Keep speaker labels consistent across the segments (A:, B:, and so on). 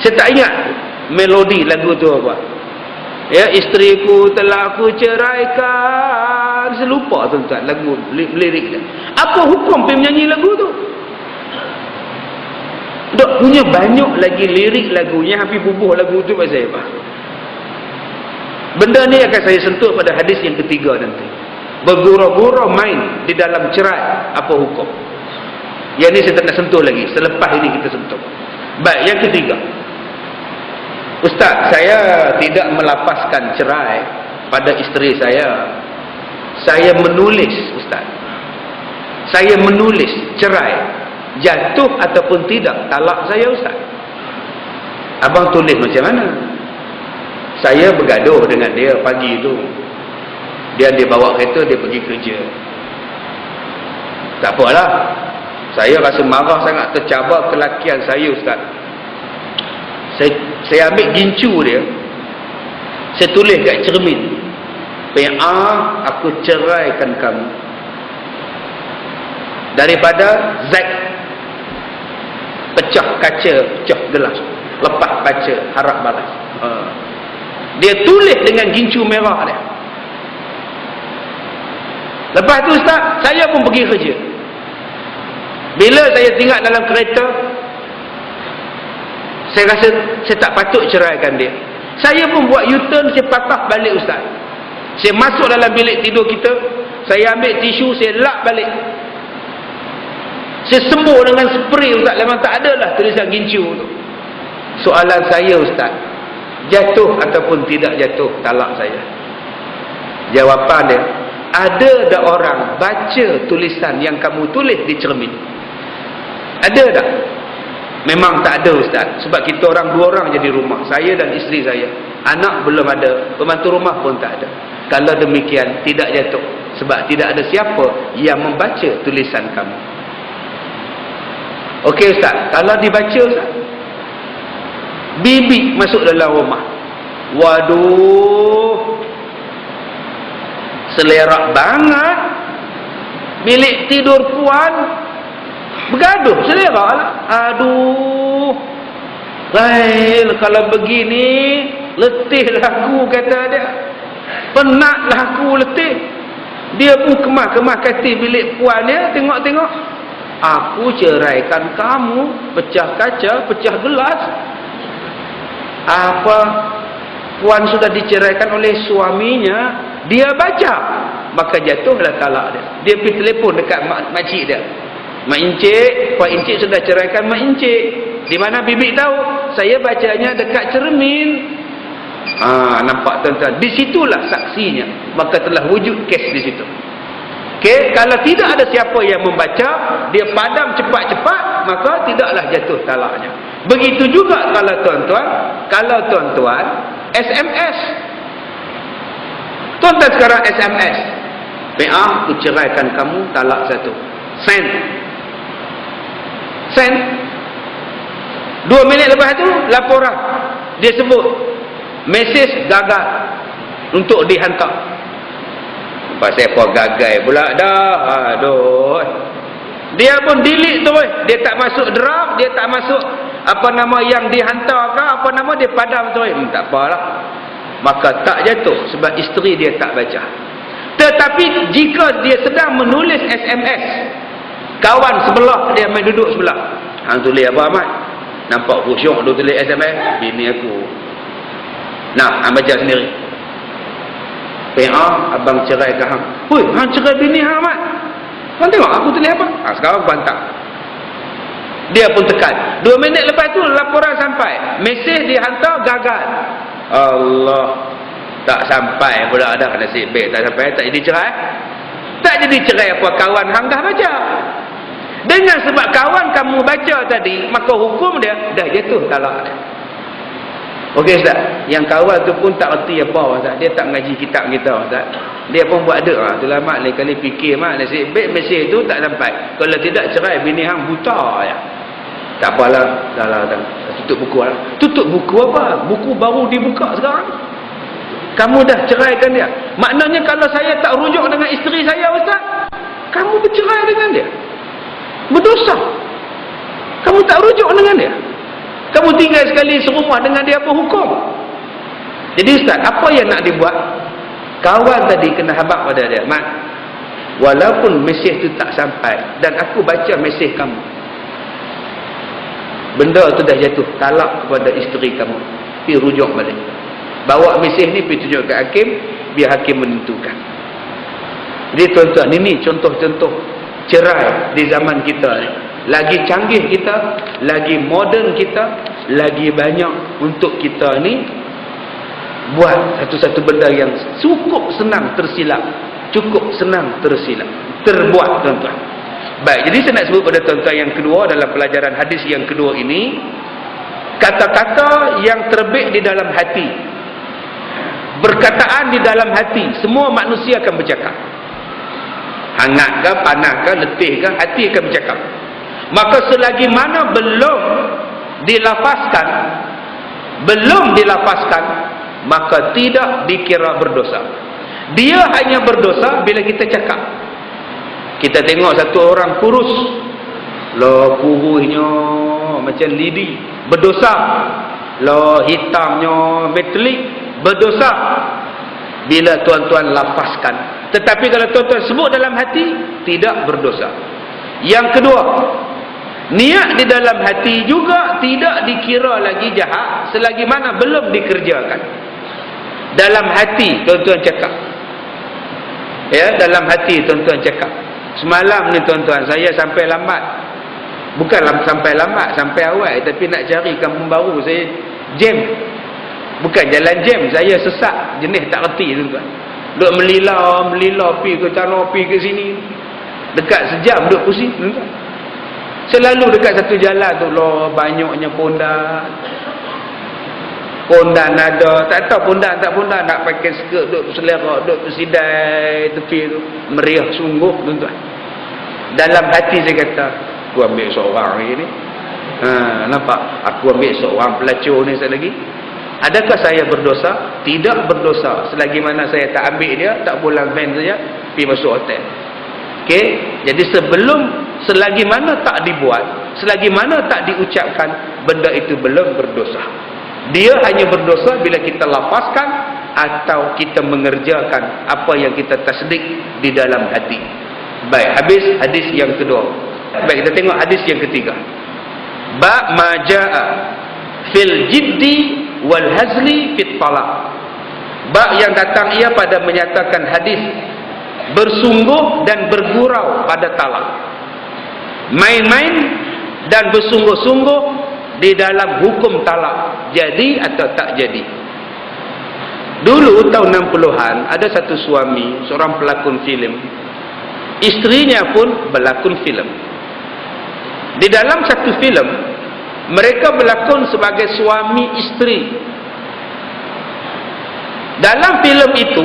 A: saya tak ingat melodi lagu tu apa. Ya isteriku telah aku ceraikan saya lupa tuan-tuan lagu lirik dia. Apa hukum pergi menyanyi lagu tu? Dok punya banyak lagi lirik lagunya hampir bubuh lagu tu pasal apa? Benda ni akan saya sentuh pada hadis yang ketiga nanti. Bergurau-gurau main di dalam cerai apa hukum? Yang ni saya tak nak sentuh lagi. Selepas ini kita sentuh. Baik yang ketiga Ustaz saya tidak melapaskan cerai pada isteri saya. Saya menulis Ustaz. Saya menulis cerai jatuh ataupun tidak talak saya Ustaz. Abang tulis macam mana? Saya bergaduh dengan dia pagi tu dia dia bawa kereta dia pergi kerja. Tak apalah. Saya rasa marah sangat tercabar kelakian saya ustaz saya, saya ambil gincu dia saya tulis kat cermin PA aku ceraikan kamu daripada Z pecah kaca pecah gelas lepas baca harap balas uh. Dia tulis dengan gincu merah dia. Lepas tu Ustaz, saya pun pergi kerja. Bila saya tinggal dalam kereta, saya rasa saya tak patut ceraikan dia. Saya pun buat U-turn, saya patah balik Ustaz. Saya masuk dalam bilik tidur kita, saya ambil tisu, saya lap balik. Saya sembuh dengan spray Ustaz, memang tak adalah tulisan gincu tu. Soalan saya Ustaz, jatuh ataupun tidak jatuh talak saya jawapan dia ada tak orang baca tulisan yang kamu tulis di cermin ada tak memang tak ada ustaz. Sebab kita orang dua orang jadi rumah. Saya dan isteri saya. Anak belum ada pembantu rumah pun tak ada. Kalau demikian tidak jatuh. Sebab tidak ada siapa yang membaca tulisan kamu. Okey ustaz. Kalau dibaca ustaz bibi masuk dalam rumah. Waduh. Selerak banget. Bilik tidur puan bergaduh selerak lah. Aduh. Lain kalau begini letih aku kata dia. Penat aku letih. Dia pun kemah-kemah katil bilik puan dia tengok-tengok. Aku ceraikan kamu pecah kaca pecah gelas. Apa? Puan sudah diceraikan oleh suaminya dia baca. Maka jatuhlah talak dia. Dia pergi telefon dekat mak, makcik dia mak encik pak encik sudah ceraikan mak encik di mana bibi tahu saya bacanya dekat cermin ha, nampak tuan-tuan di situlah saksinya maka telah wujud kes di situ Okay, kalau tidak ada siapa yang membaca, dia padam cepat-cepat, maka tidaklah jatuh talaknya. Begitu juga kalau tuan-tuan, kalau tuan-tuan SMS. Tuan-tuan sekarang SMS. PA, aku ceraikan kamu talak satu. Send. Send. Dua minit lepas tu, laporan. Dia sebut, mesej gagal untuk dihantar. Pasal apa gagal pula dah. Aduh. Dia pun delete tu. Dia tak masuk draft. Dia tak masuk apa nama yang dihantar ke. Apa nama dia padam tu. Hmm, tak apalah. Maka tak jatuh. Sebab isteri dia tak baca. Tetapi jika dia sedang menulis SMS. Kawan sebelah dia main duduk sebelah. Hang tulis apa Ahmad? Nampak khusyuk dia tulis SMS. Bini aku. Nah, hang baca sendiri. PA abang cerai ke hang. Hui, hang cerai bini hang mat. Kau tengok aku tulis apa? Ha, sekarang bantah. Dia pun tekan. Dua minit lepas tu laporan sampai. Mesej dihantar gagal. Allah. Tak sampai pula ada nasib baik. Tak sampai. Tak jadi cerai. Tak jadi cerai apa kawan hang dah baca. Dengan sebab kawan kamu baca tadi, maka hukum dia dah jatuh talak. Okey Ustaz, yang kawal tu pun tak erti apa Ustaz. Dia tak mengaji kitab kita Ustaz. Dia pun buat dek lah. Itulah mak lain kali fikir mak. Nasib baik mesej tu tak sampai. Kalau tidak cerai bini hang buta ya. Tak apalah. Dah lah. Dah. Tutup buku lah. Tutup buku apa? Buku baru dibuka sekarang. Kamu dah ceraikan dia. Maknanya kalau saya tak rujuk dengan isteri saya Ustaz. Kamu bercerai dengan dia. Berdosa. Kamu tak rujuk dengan dia. Kamu tinggal sekali serumah dengan dia apa hukum? Jadi ustaz, apa yang nak dibuat? Kawan tadi kena habak pada dia. Mat, walaupun mesej tu tak sampai dan aku baca mesej kamu. Benda tu dah jatuh talak kepada isteri kamu. Pi rujuk balik. Bawa mesej ni pi tunjuk ke hakim, biar hakim menentukan. Jadi tuan-tuan, ini contoh-contoh cerai di zaman kita ni. Lagi canggih kita lagi moden kita lagi banyak untuk kita ni buat satu-satu benda yang cukup senang tersilap cukup senang tersilap terbuat tuan-tuan. Baik jadi saya nak sebut pada tuan-tuan yang kedua dalam pelajaran hadis yang kedua ini kata-kata yang terbit di dalam hati berkataan di dalam hati semua manusia akan bercakap hangat ke panas ke letih ke hati akan bercakap. Maka selagi mana belum dilafazkan belum dilafazkan maka tidak dikira berdosa. Dia hanya berdosa bila kita cakap. Kita tengok satu orang kurus lo kuruhnya macam lidi berdosa. Lo hitamnya metalik berdosa. Bila tuan-tuan lafazkan tetapi kalau tuan-tuan sebut dalam hati tidak berdosa yang kedua Niat di dalam hati juga tidak dikira lagi jahat selagi mana belum dikerjakan. Dalam hati tuan-tuan cakap. Ya, dalam hati tuan-tuan cakap. Semalam ni tuan-tuan saya sampai lambat. Bukan sampai lambat, sampai awal tapi nak cari kampung baru saya jam. Bukan jalan jam, saya sesak jenis tak reti tuan-tuan. Duk melila, melila pi ke sana, pi ke sini. Dekat sejam duk pusing tuan-tuan. Selalu dekat satu jalan tu loh banyaknya pondan. Pondan ada, tak tahu pondan tak pondan nak pakai skirt duk selera, duk sidai tepi tu. Meriah sungguh tuan-tuan. Dalam hati saya kata, aku ambil seorang ni ni. Ha, nampak? Aku ambil seorang pelacur ni sekali lagi. Adakah saya berdosa? Tidak berdosa. Selagi mana saya tak ambil dia, tak pulang van saja, pergi masuk hotel. Okey, jadi sebelum selagi mana tak dibuat, selagi mana tak diucapkan, benda itu belum berdosa. Dia hanya berdosa bila kita lapaskan atau kita mengerjakan apa yang kita tasdik di dalam hati. Baik, habis hadis yang kedua. Baik, kita tengok hadis yang ketiga. Ba majaa fil jiddi wal hazli fit talaq. Ba yang datang ia pada menyatakan hadis bersungguh dan bergurau pada talak. Main-main dan bersungguh-sungguh di dalam hukum talak jadi atau tak jadi. Dulu tahun 60-an ada satu suami seorang pelakon filem. Istrinya pun berlakon filem. Di dalam satu filem mereka berlakon sebagai suami isteri. Dalam filem itu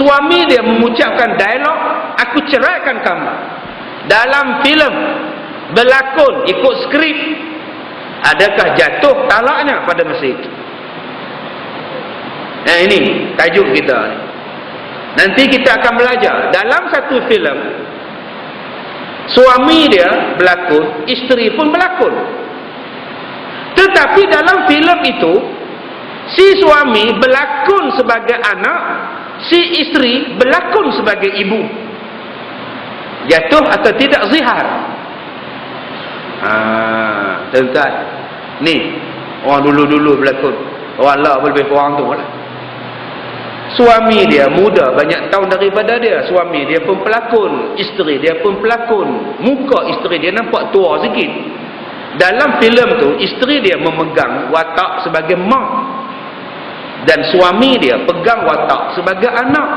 A: suami dia mengucapkan dialog aku ceraikan kamu. Dalam filem berlakon ikut skrip adakah jatuh talaknya pada masa itu nah ini tajuk kita nanti kita akan belajar. Dalam satu filem suami dia berlakon isteri pun berlakon tetapi dalam filem itu si suami berlakon sebagai anak si isteri berlakon sebagai ibu. Jatuh atau tidak zihar? Haa tuan ni orang dulu-dulu berlakon. Orang lah lebih kurang tu lah. Suami dia muda banyak tahun daripada dia. Suami dia pun pelakon. Isteri dia pun pelakon. Muka isteri dia nampak tua sikit dalam filem tu isteri dia memegang watak sebagai mak. Dan suami dia pegang watak sebagai anak.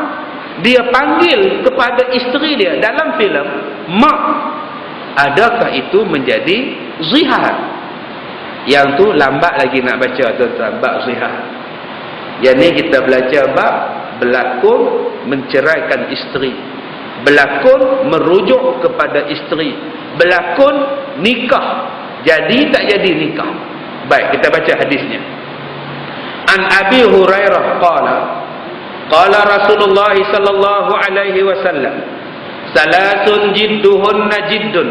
A: Dia panggil kepada isteri dia dalam filem mak adakah itu menjadi zihar? Yang tu lambat lagi nak baca tuan-tuan bab zihar. Yang ni kita belajar bab berlakon menceraikan isteri. Berlakon merujuk kepada isteri. Berlakon nikah jadi tak jadi nikah. Baik kita baca hadisnya. An Abi Hurairah qala Qala Rasulullah sallallahu alaihi wasallam Salasun jidduhunna jiddun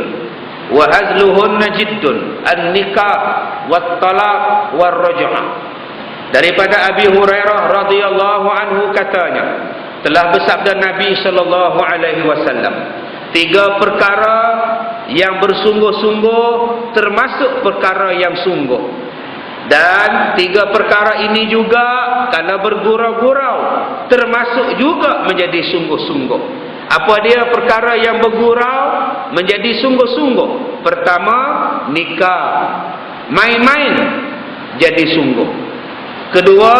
A: wa hazluhunna jiddun an-nikah wat talaq war raj'ah daripada Abi Hurairah radhiyallahu anhu katanya telah bersabda Nabi sallallahu alaihi wasallam tiga perkara yang bersungguh-sungguh termasuk perkara yang sungguh. Dan tiga perkara ini juga kalau bergurau-gurau termasuk juga menjadi sungguh-sungguh. Apa dia perkara yang bergurau? Menjadi sungguh-sungguh. Pertama nikah. Main-main jadi sungguh. Kedua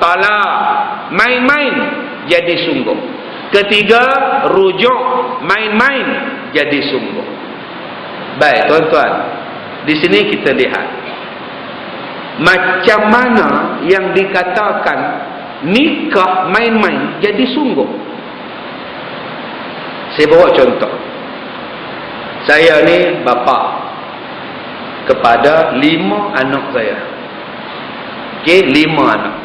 A: talak. Main-main jadi sungguh. Ketiga rujuk. Main-main jadi sungguh baik tuan-tuan. Di sini kita lihat macam mana yang dikatakan nikah main-main jadi sungguh. Saya bawa contoh. Saya ni bapa kepada lima anak saya. Ok lima anak